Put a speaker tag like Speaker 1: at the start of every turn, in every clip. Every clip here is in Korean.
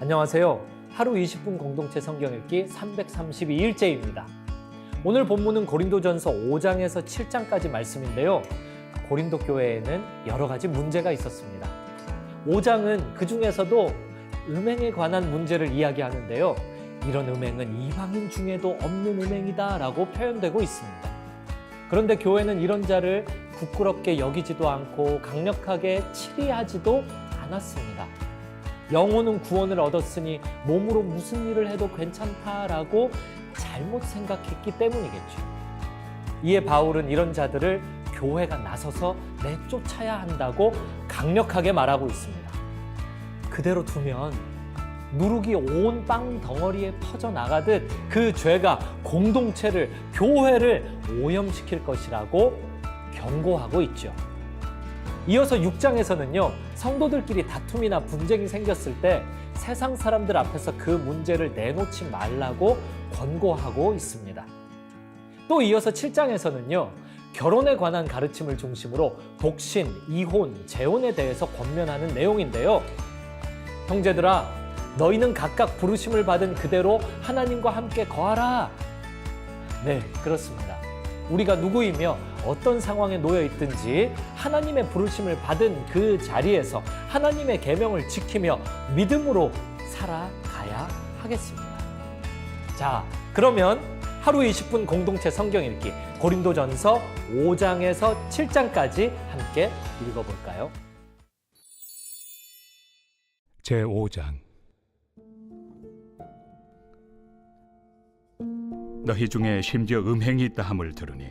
Speaker 1: 안녕하세요. 하루 20분 공동체 성경 읽기 332일째입니다. 오늘 본문은 고린도전서 5장에서 7장까지 말씀인데요. 고린도 교회에는 여러 가지 문제가 있었습니다. 5장은 그 중에서도 음행에 관한 문제를 이야기하는데요. 이런 음행은 이방인 중에도 없는 음행이다라고 표현되고 있습니다. 그런데 교회는 이런 자를 부끄럽게 여기지도 않고 강력하게 치리하지도 않았습니다. 영혼은 구원을 얻었으니 몸으로 무슨 일을 해도 괜찮다라고 잘못 생각했기 때문이겠죠. 이에 바울은 이런 자들을 교회가 나서서 내쫓아야 한다고 강력하게 말하고 있습니다. 그대로 두면 누룩이 온 빵 덩어리에 퍼져 나가듯 그 죄가 공동체를 교회를 오염시킬 것이라고 경고하고 있죠. 이어서 6장에서는요, 성도들끼리 다툼이나 분쟁이 생겼을 때 세상 사람들 앞에서 그 문제를 내놓지 말라고 권고하고 있습니다. 또 이어서 7장에서는요, 결혼에 관한 가르침을 중심으로 독신, 이혼, 재혼에 대해서 권면하는 내용인데요. 형제들아, 너희는 각각 부르심을 받은 그대로 하나님과 함께 거하라. 네, 그렇습니다. 우리가 누구이며 어떤 상황에 놓여 있든지 하나님의 부르심을 받은 그 자리에서 하나님의 계명을 지키며 믿음으로 살아가야 하겠습니다. 자, 그러면 하루 20분 공동체 성경 읽기 고린도전서 5장에서 7장까지 함께 읽어 볼까요?
Speaker 2: 제 5장 너희 중에 심지어 음행이 있다 함을 들으니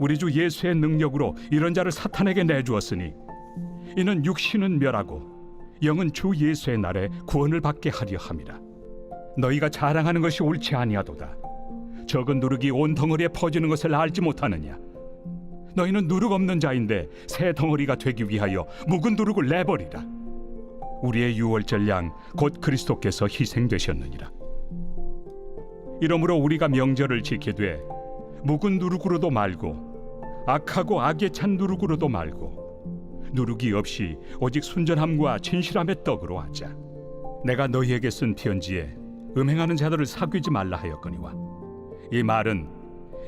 Speaker 2: 우리 주 예수의 능력으로 이런 자를 사탄에게 내주었으니 이는 육신은 멸하고 영은 주 예수의 날에 구원을 받게 하려 함이라. 너희가 자랑하는 것이 옳지 아니하도다. 적은 누룩이 온 덩어리에 퍼지는 것을 알지 못하느냐? 너희는 누룩 없는 자인데 새 덩어리가 되기 위하여 묵은 누룩을 내버리라. 우리의 유월절 양 곧 그리스도께서 희생되셨느니라. 이러므로 우리가 명절을 지키되 묵은 누룩으로도 말고 악하고 악에 찬 누룩으로도 말고 누룩이 없이 오직 순전함과 진실함의 떡으로 하자. 내가 너희에게 쓴 편지에 음행하는 자들을 사귀지 말라 하였거니와 이 말은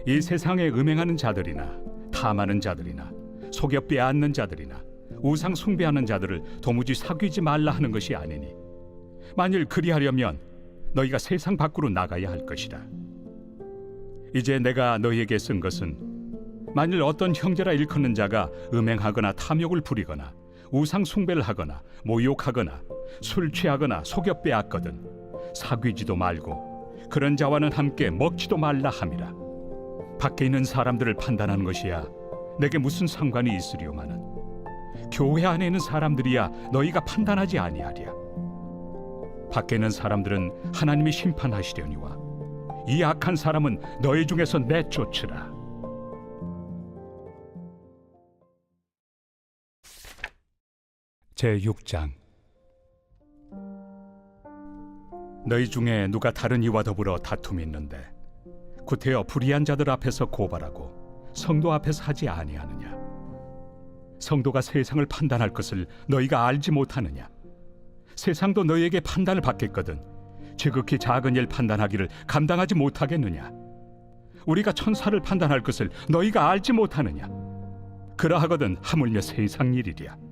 Speaker 2: 이 세상에 음행하는 자들이나 탐하는 자들이나 속여 빼앗는 자들이나 우상 숭배하는 자들을 도무지 사귀지 말라 하는 것이 아니니 만일 그리하려면 너희가 세상 밖으로 나가야 할 것이라 이제 내가 너희에게 쓴 것은 만일 어떤 형제라 일컫는 자가 음행하거나 탐욕을 부리거나 우상 숭배를 하거나 모욕하거나 술 취하거나 속여 빼앗거든 사귀지도 말고 그런 자와는 함께 먹지도 말라 함이라 밖에 있는 사람들을 판단하는 것이야 내게 무슨 상관이 있으리오마는 교회 안에 있는 사람들이야 너희가 판단하지 아니하리야. 밖에 있는 사람들은 하나님이 심판하시려니와 이 악한 사람은 너희 중에서 내쫓으라. 제 6장 너희 중에 누가 다른 이와 더불어 다툼이 있는데 구태여 불의한 자들 앞에서 고발하고 성도 앞에서 하지 아니하느냐 성도가 세상을 판단할 것을 너희가 알지 못하느냐? 세상도 너희에게 판단을 받겠거든. 지극히 작은 일 판단하기를 감당하지 못하겠느냐? 우리가 천사를 판단할 것을 너희가 알지 못하느냐? 그러하거든 하물며 세상 일이랴.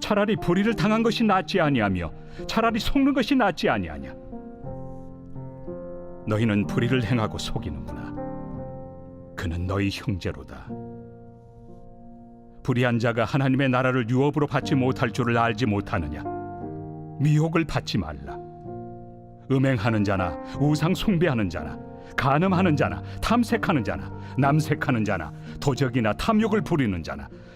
Speaker 2: 차라리 불의를 당한 것이 낫지 아니하며 차라리 속는 것이 낫지 아니하냐? 너희는 불의를 행하고 속이는구나. 그는 너희 형제로다. 불의한 자가 하나님의 나라를 유업으로 받지 못할 줄을 알지 못하느냐? 미혹을 받지 말라. 음행하는 자나 우상 숭배하는 자나 간음하는 자나 탐색하는 자나 남색하는 자나 도적이나 탐욕을 부리는 자나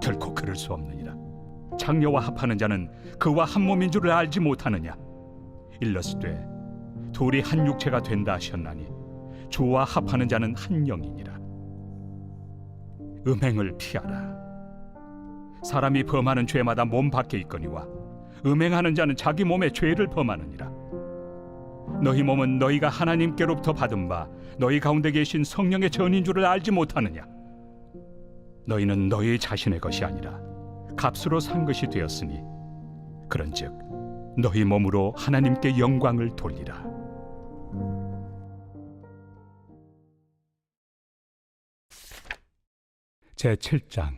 Speaker 2: 결코 그럴 수 없느니라. 장녀와 합하는 자는 그와 한 몸인 줄을 알지 못하느냐? 일러스되 둘이 한 육체가 된다 하셨나니 주와 합하는 자는 한 영이니라. 음행을 피하라. 사람이 범하는 죄마다 몸 밖에 있거니와 음행하는 자는 자기 몸에 죄를 범하느니라. 너희 몸은 너희가 하나님께로부터 받은 바 너희 가운데 계신 성령의 전인 줄을 알지 못하느냐? 너희는 너희 자신의 것이 아니라 값으로 산 것이 되었으니 그런즉 너희 몸으로 하나님께 영광을 돌리라. 제 7장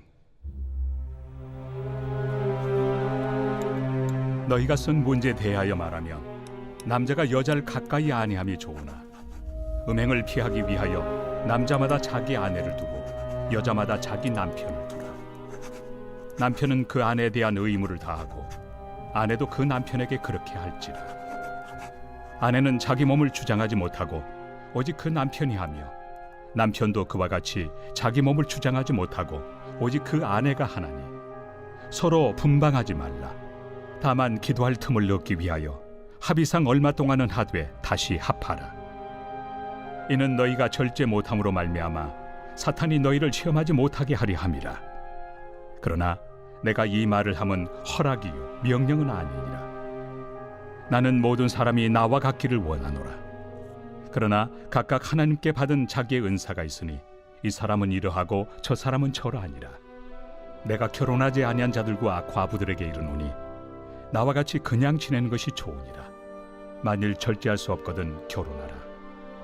Speaker 2: 너희가 쓴 문제에 대하여 말하면 남자가 여자를 가까이 아니함이 좋으나 음행을 피하기 위하여 남자마다 자기 아내를 두고 여자마다 자기 남편을 두라. 남편은 그 아내에 대한 의무를 다하고 아내도 그 남편에게 그렇게 할지라. 아내는 자기 몸을 주장하지 못하고 오직 그 남편이 하며 남편도 그와 같이 자기 몸을 주장하지 못하고 오직 그 아내가 하나니 서로 분방하지 말라. 다만 기도할 틈을 넣기 위하여 합의상 얼마 동안은 하되 다시 합하라. 이는 너희가 절제 못함으로 말미암아 사탄이 너희를 시험하지 못하게 하리 함이라. 그러나 내가 이 말을 함은 허락이요 명령은 아니니라. 나는 모든 사람이 나와 같기를 원하노라. 그러나 각각 하나님께 받은 자기의 은사가 있으니 이 사람은 이러하고 저 사람은 저러하니라. 내가 결혼하지 아니한 자들과 과부들에게 이르노니 나와 같이 그냥 지내는 것이 좋으니라. 만일 절제할 수 없거든 결혼하라.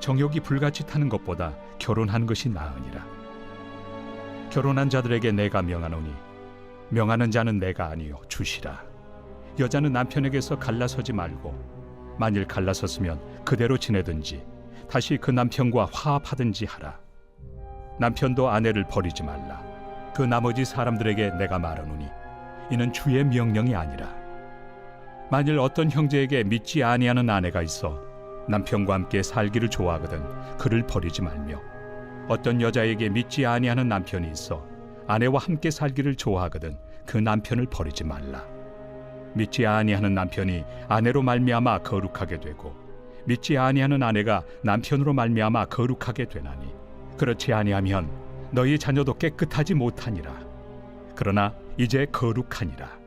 Speaker 2: 정욕이 불같이 타는 것보다 결혼하는 것이 나으니라. 결혼한 자들에게 내가 명하노니 명하는 자는 내가 아니요 주시라. 여자는 남편에게서 갈라서지 말고 만일 갈라섰으면 그대로 지내든지 다시 그 남편과 화합하든지 하라. 남편도 아내를 버리지 말라. 그 나머지 사람들에게 내가 말하노니 이는 주의 명령이 아니라 만일 어떤 형제에게 믿지 아니하는 아내가 있어 남편과 함께 살기를 좋아하거든 그를 버리지 말며. 어떤 여자에게 믿지 아니하는 남편이 있어 아내와 함께 살기를 좋아하거든 그 남편을 버리지 말라. 믿지 아니하는 남편이 아내로 말미암아 거룩하게 되고 믿지 아니하는 아내가 남편으로 말미암아 거룩하게 되나니 그렇지 아니하면 너희 자녀도 깨끗하지 못하니라. 그러나 이제 거룩하니라.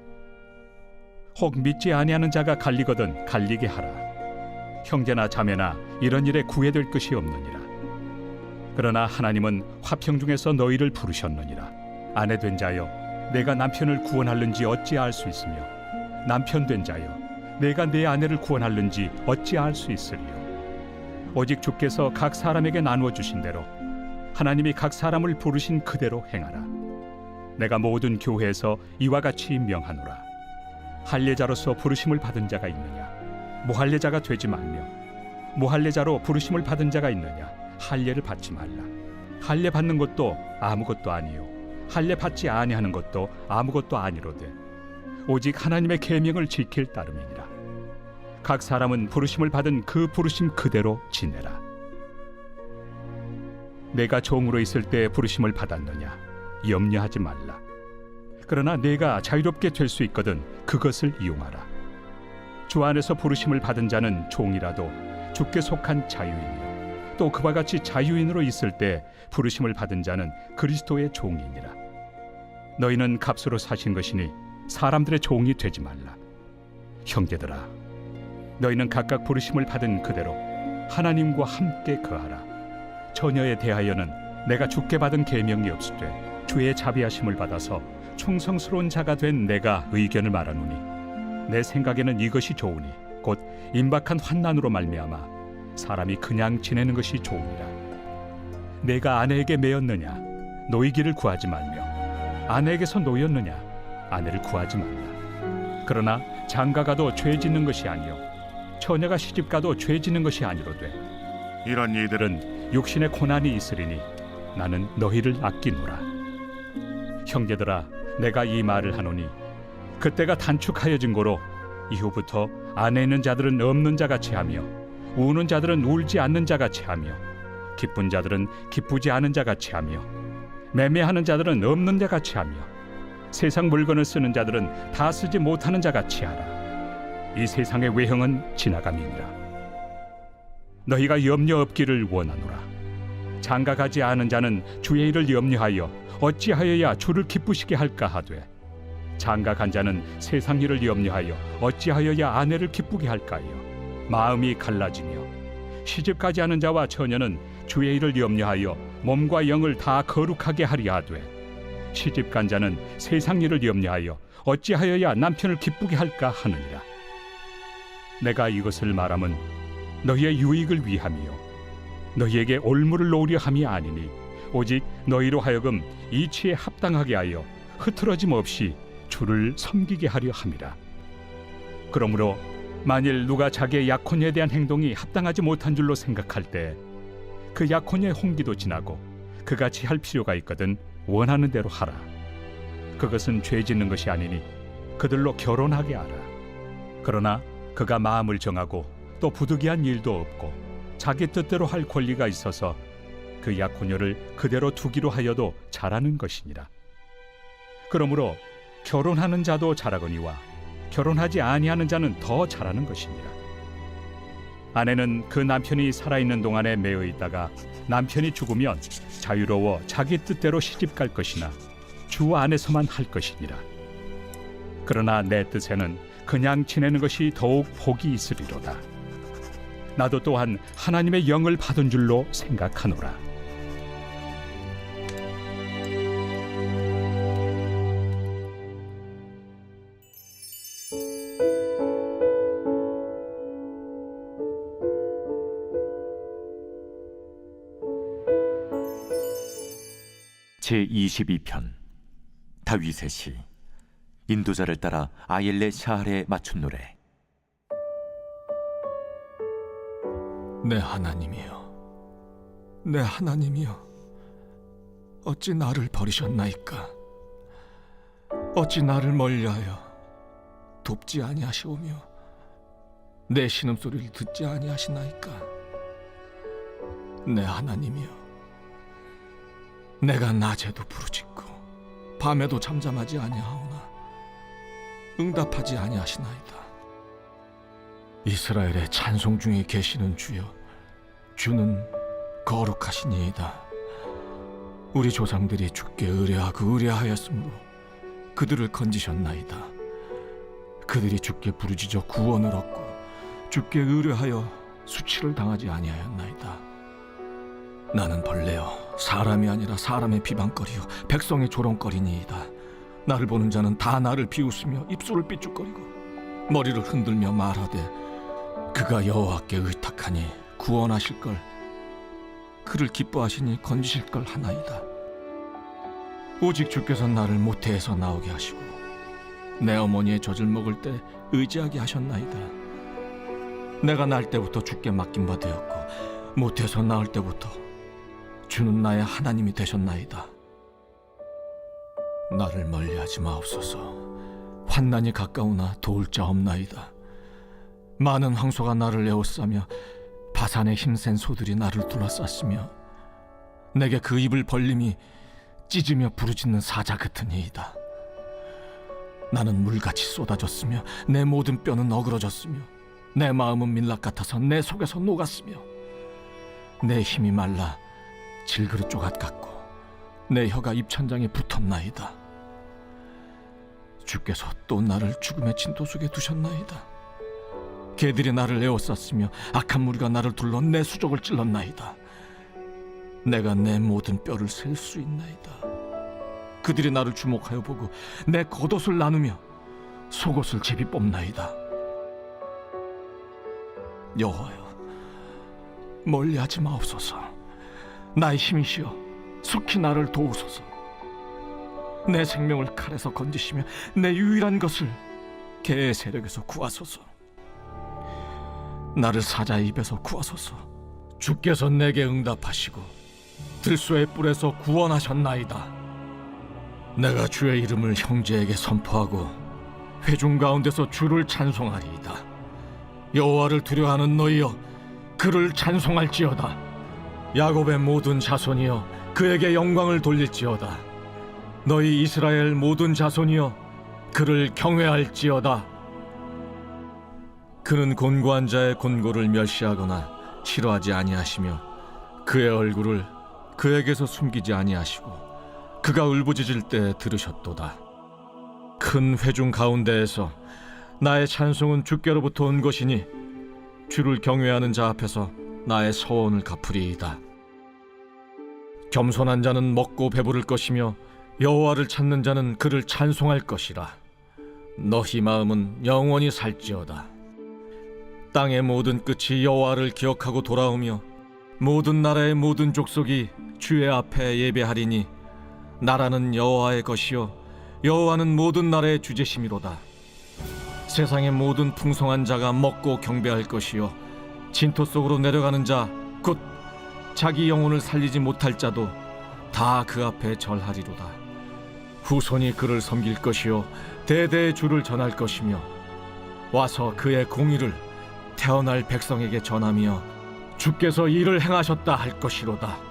Speaker 2: 혹 믿지 아니하는 자가 갈리거든 갈리게 하라. 형제나 자매나 이런 일에 구애될 것이 없느니라. 그러나 하나님은 화평 중에서 너희를 부르셨느니라. 아내 된 자여, 내가 남편을 구원할는지 어찌 알 수 있으며 남편 된 자여, 내가 내 아내를 구원할는지 어찌 알 수 있으리요. 오직 주께서 각 사람에게 나누어 주신 대로 하나님이 각 사람을 부르신 그대로 행하라. 내가 모든 교회에서 이와 같이 명하노라. 할례자로서 부르심을 받은 자가 있느냐 무할례자가 되지 말며 무할례자로 부르심을 받은 자가 있느냐? 할례를 받지 말라. 할례 받는 것도 아무것도 아니요. 할례 받지 아니하는 것도 아무것도 아니로되 오직 하나님의 계명을 지킬 따름이니라. 각 사람은 부르심을 받은 그 부르심 그대로 지내라. 내가 종으로 있을 때 부르심을 받았느냐? 염려하지 말라. 그러나 내가 자유롭게 될 수 있거든 그것을 이용하라 주 안에서 부르심을 받은 자는 종이라도 주께 속한 자유인이요 또 그와 같이 자유인으로 있을 때 부르심을 받은 자는 그리스도의 종이니라. 너희는 값으로 사신 것이니 사람들의 종이 되지 말라. 형제들아 너희는 각각 부르심을 받은 그대로 하나님과 함께 거하라. 처녀에 대하여는 내가 주께 받은 계명이 없으되 주의 자비하심을 받아서 충성스러운 자가 된 내가 의견을 말하노니 내 생각에는 이것이 좋으니 곧 임박한 환난으로 말미암아 사람이 그냥 지내는 것이 좋으니라. 내가 아내에게 매였느냐? 노이기를 구하지 말며 아내에게서 노였느냐? 아내를 구하지 말라. 그러나 장가가도 죄 짓는 것이 아니요 처녀가 시집가도 죄 짓는 것이 아니로되 이런 이들은 육신의 고난이 있으리니 나는 너희를 아끼노라. 형제들아 내가 이 말을 하노니 그때가 단축하여진 고로 이후부터 안에 있는 자들은 없는 자같이 하며 우는 자들은 울지 않는 자같이 하며 기쁜 자들은 기쁘지 않은 자같이 하며 매매하는 자들은 없는 자같이 하며 세상 물건을 쓰는 자들은 다 쓰지 못하는 자같이 하라. 이 세상의 외형은 지나감이니라. 너희가 염려 없기를 원하노라. 장가가지 않은 자는 주의 일을 염려하여 어찌하여야 주를 기쁘시게 할까 하되 장가 간 자는 세상 일을 염려하여 어찌하여야 아내를 기쁘게 할까요? 마음이 갈라지며 시집가지 않은 자와 처녀는 주의 일을 염려하여 몸과 영을 다 거룩하게 하려 하되 시집 간 자는 세상 일을 염려하여 어찌하여야 남편을 기쁘게 할까 하느니라. 내가 이것을 말함은 너희의 유익을 위함이요. 너희에게 올무를 놓으려 함이 아니니 오직 너희로 하여금 이치에 합당하게 하여 흐트러짐 없이 주를 섬기게 하려 함이라. 그러므로 만일 누가 자기의 약혼에 대한 행동이 합당하지 못한 줄로 생각할 때 그 약혼의 홍기도 지나고 그같이 할 필요가 있거든 원하는 대로 하라. 그것은 죄 짓는 것이 아니니 그들로 결혼하게 하라. 그러나 그가 마음을 정하고 또 부득이한 일도 없고 자기 뜻대로 할 권리가 있어서 그 약혼녀를 그대로 두기로 하여도 잘하는 것이니라. 그러므로 결혼하는 자도 잘하거니와 결혼하지 아니하는 자는 더 잘하는 것이니라. 아내는 그 남편이 살아있는 동안에 매여 있다가 남편이 죽으면 자유로워 자기 뜻대로 시집 갈 것이나 주 안에서만 할 것이니라. 그러나 내 뜻에는 그냥 지내는 것이 더욱 복이 있으리로다. 나도 또한 하나님의 영을 받은 줄로 생각하노라.
Speaker 3: 제 22편. 다윗의 시. 인도자를 따라 아일레 샤할에 맞춘 노래.
Speaker 4: 내 하나님이여, 내 하나님이여, 어찌 나를 버리셨나이까? 어찌 나를 멀리하여 돕지 아니하시오며 내 신음소리를 듣지 아니하시나이까? 내 하나님이여, 내가 낮에도 부르짖고 밤에도 잠잠하지 아니하오나 응답하지 아니하시나이다. 이스라엘의 찬송 중에 계시는 주여 주는 거룩하시니이다. 우리 조상들이 주께 의뢰하고 의뢰하였으므로 그들을 건지셨나이다. 그들이 주께 부르짖어 구원을 얻고 주께 의뢰하여 수치를 당하지 아니하였나이다. 나는 벌레여 사람이 아니라 사람의 비방거리요. 백성의 조롱거리니이다. 나를 보는 자는 다 나를 비웃으며 입술을 삐죽거리고 머리를 흔들며 말하되 그가 여호와께 의탁하니 구원하실 걸 그를 기뻐하시니 건지실 걸 하나이다. 오직 주께서 나를 모태에서 나오게 하시고 내 어머니의 젖을 먹을 때 의지하게 하셨나이다. 내가 날 때부터 주께 맡긴 바 되었고 모태에서 나올 때부터 주는 나의 하나님이 되셨나이다. 나를 멀리하지 마옵소서. 환난이 가까우나 도울 자 없나이다. 많은 황소가 나를 에워싸며 바산의 힘센 소들이 나를 둘러쌌으며 내게 그 입을 벌림이 찢으며 부르짖는 사자 같으니이다. 나는 물같이 쏟아졌으며 내 모든 뼈는 어그러졌으며 내 마음은 밀락 같아서 내 속에서 녹았으며 내 힘이 말라 질그릇 조각 같고 내 혀가 입천장에 붙었나이다. 주께서 또 나를 죽음의 진도 속에 두셨나이다. 개들이 나를 에워쌌으며 악한 무리가 나를 둘러 내 수족을 찔렀나이다. 내가 내 모든 뼈를 셀 수 있나이다. 그들이 나를 주목하여 보고 내 겉옷을 나누며 속옷을 제비 뽑나이다. 여호와여, 멀리하지 마옵소서. 나의 힘이시여, 속히 나를 도우소서. 내 생명을 칼에서 건지시며 내 유일한 것을 개의 세력에서 구하소서. 나를 사자의 입에서 구하소서. 주께서 내게 응답하시고 들소의 뿔에서 구원하셨나이다. 내가 주의 이름을 형제에게 선포하고 회중 가운데서 주를 찬송하리이다. 여호와를 두려워하는 너희여, 그를 찬송할지어다. 야곱의 모든 자손이여, 그에게 영광을 돌릴지어다. 너희 이스라엘 모든 자손이여, 그를 경외할지어다. 그는 곤고한 자의 곤고를 멸시하거나 싫어하지 아니하시며 그의 얼굴을 그에게서 숨기지 아니하시고 그가 울부짖을 때 들으셨도다. 큰 회중 가운데에서 나의 찬송은 주께로부터 온 것이니 주를 경외하는 자 앞에서 나의 서원을 갚으리이다. 겸손한 자는 먹고 배부를 것이며 여호와를 찾는 자는 그를 찬송할 것이라. 너희 마음은 영원히 살지어다. 땅의 모든 끝이 여호와를 기억하고 돌아오며 모든 나라의 모든 족속이 주의 앞에 예배하리니 나라는 여호와의 것이요 여호와는 모든 나라의 주제심이로다. 세상의 모든 풍성한 자가 먹고 경배할 것이요 진토 속으로 내려가는 자 곧 자기 영혼을 살리지 못할 자도 다 그 앞에 절하리로다. 후손이 그를 섬길 것이요 대대의 주를 전할 것이며 와서 그의 공의를 태어날 백성에게 전하며 주께서 이를 행하셨다 할 것이로다.